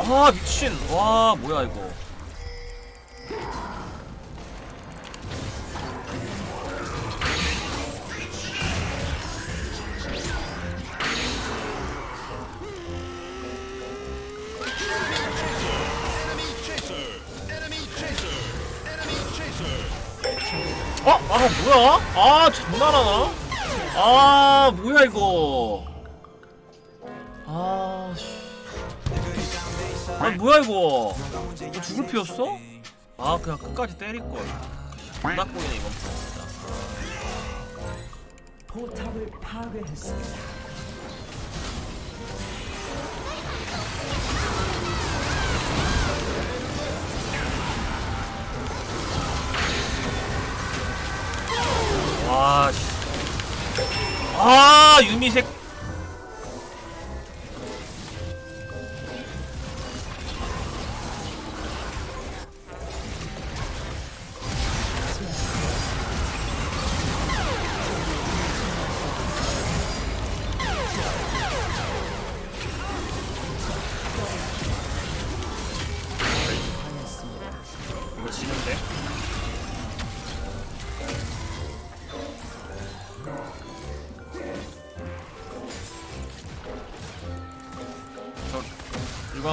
아 미친 와 뭐야 이거 어? 아 뭐야? 아 장난하나? 아 뭐야 이거 아 뭐야 이거 이거 죽을 피였어? 아 그냥 끝까지 때릴걸 꼬이네 이번 판 진짜 포탑을 파괴했습니다. 와 씨. 아 유미색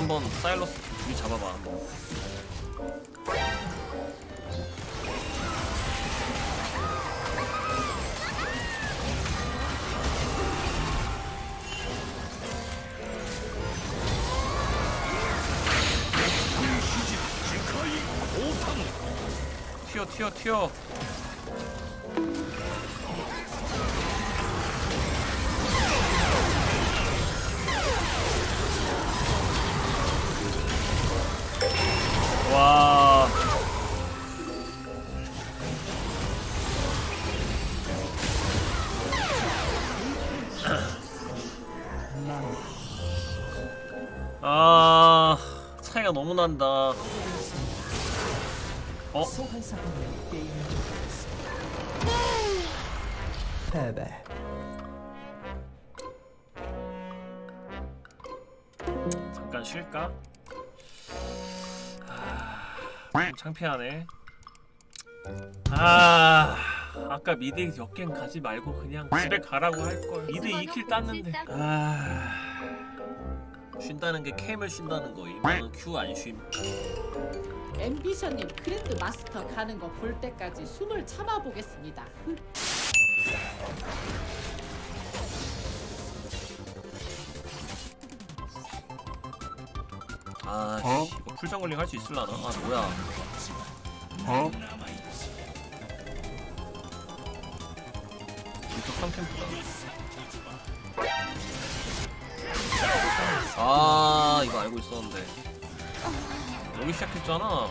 한번 사일러스 둘이 잡아봐 한번. 튀어 튀어 튀어 아 차이가 너무 난다 어? 패배. 잠깐 쉴까? 아, 좀 창피하네. 아, 아까 미드 역갱 가지 말고 그냥 집에 가라고 할 걸. 미드 2킬 땄는데. 아, 쉰다는 게 캠을 쉰다는 거. 이거는 Q 안 쉼. 앰비션님 그랜드 마스터 가는 거 볼 때까지 숨을 참아 보겠습니다. 아, 어? 씨, 이거 풀정글링 할 수 있을라나? 아, 뭐야? 어? 이쪽 3캠프다. 아, 이거 알고 있었는데. 여기 시작했잖아.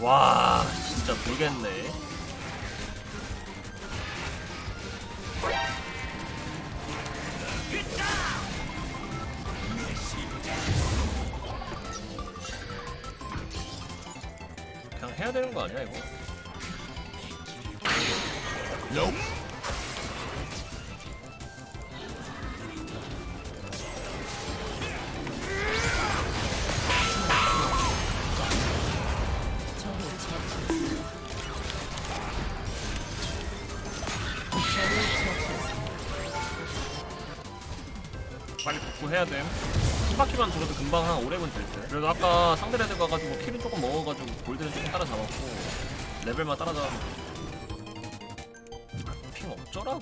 와, 진짜 모르겠네. 그냥 해야 되는 거 아니야 이거? 빨리 복구해야 돼. 한 바퀴만 돌아도 금방 한 5렙은 될 때. 그래도 아까 상대 레드 가가지고 킬은 조금 먹어가지고 골드는 조금 따라잡았고 레벨만 따라잡으면 아, 핑 어쩌라고.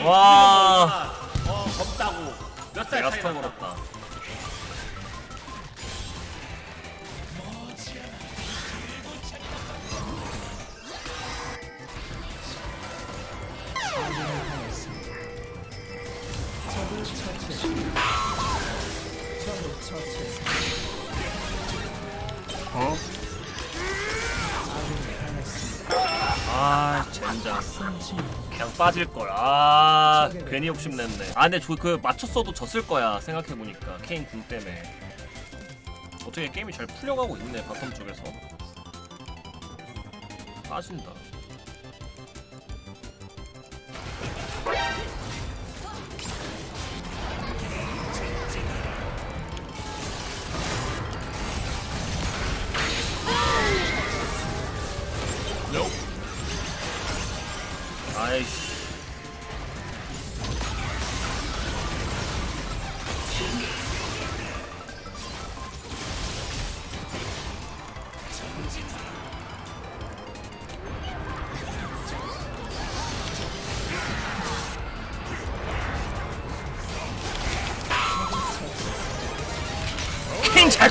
내가. 와. 어, 걸었다 적을 처치했습니다. 적을 처치했습니다. 어? 아 젠장 그냥 빠질 걸. 아 괜히 욕심 냈네. 아 근데 저그 맞췄어도 졌을 거야 생각해 보니까 케인 궁 때문에. 어떻게 게임이 잘 풀려가고 있네 바텀 쪽에서. 빠진다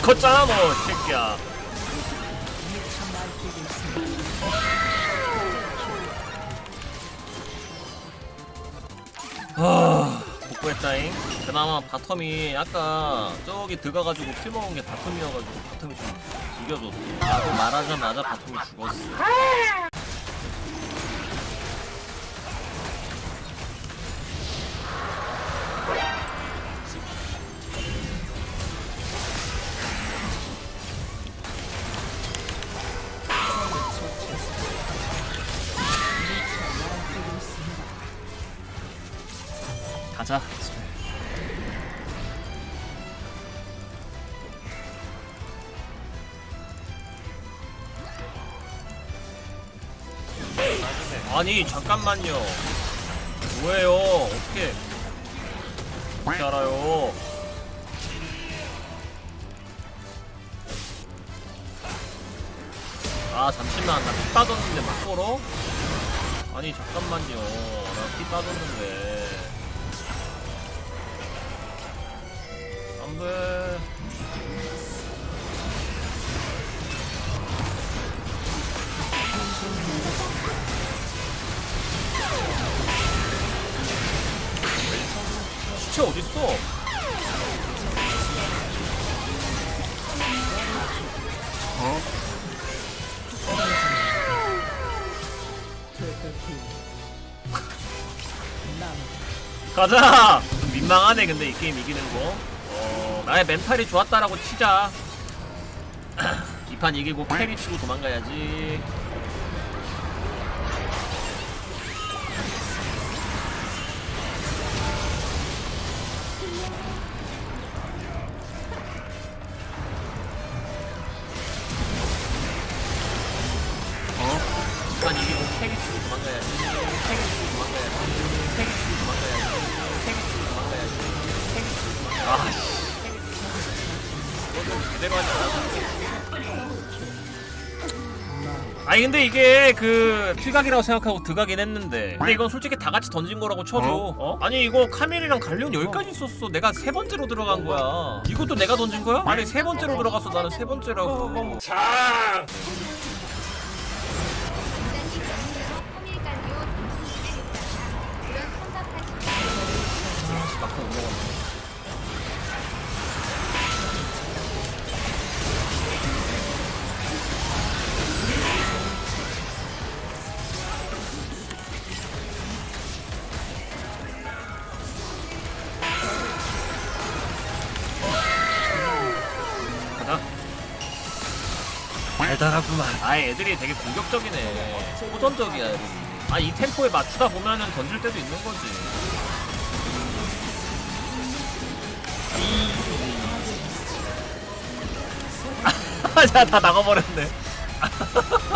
컸잖아 너 새끼야. 아 복구했다잉. 그나마 바텀이 아까 저기 들어가가지고 킬 먹은 게 바텀이어가지고 바텀이 좀 이겨줬어. 나도 말하자마자 바텀이 죽었어 가자. 아니 잠깐만요. 뭐예요? 어떻게? 어떻게 알아요? 아 잠시만. 나 피 빠졌는데 막 걸어? 아니 잠깐만요. 나 피 빠졌는데 안돼 시체 어딨어? 남 가자! 민망하네 근데 이 게임 이기는 거 어, 나의 멘탈이 좋았다라고 치자. 이판 이기고 캐리 치고 도망가야지 아니 근데 이게 그 킬각이라고 생각하고 들어가긴 했는데. 근데 이건 솔직히 다 같이 던진 거라고 쳐줘 어? 아니 이거 카멜이랑 갈리온 여기까지 있었어. 내가 세 번째로 들어간 거야. 이것도 내가 던진 거야? 아니 세 번째로 들어갔어. 나는 세 번째라고. 장! 달달하구만. 아, 애들이 되게 공격적이네. 호전적이야, 애들이. 아, 이 템포에 맞추다 보면은 던질 때도 있는 거지. 자, 다 나가버렸네.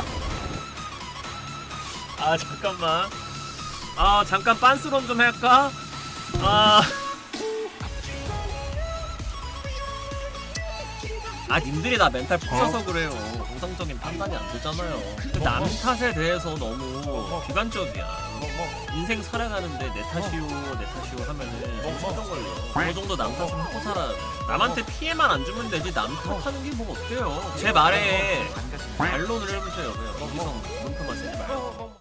아, 잠깐만. 아, 잠깐 빤스런 좀 할까? 아. 아 님들이 나 멘탈 부셔서 그래요. 정상적인 판단이 안 되잖아요. 근데 남 탓에 대해서 너무 비관적이야. 인생 살아가는데 내 탓이오 내 탓이오 하면은 정신병 걸려. 어느 정도 남 탓은 하고 살아. 남한테 피해만 안 주면 되지. 남 탓하는 게 뭐 어때요? 제 말에 반론을 해보세요. 그냥 거기서 물품만 쓰지 말고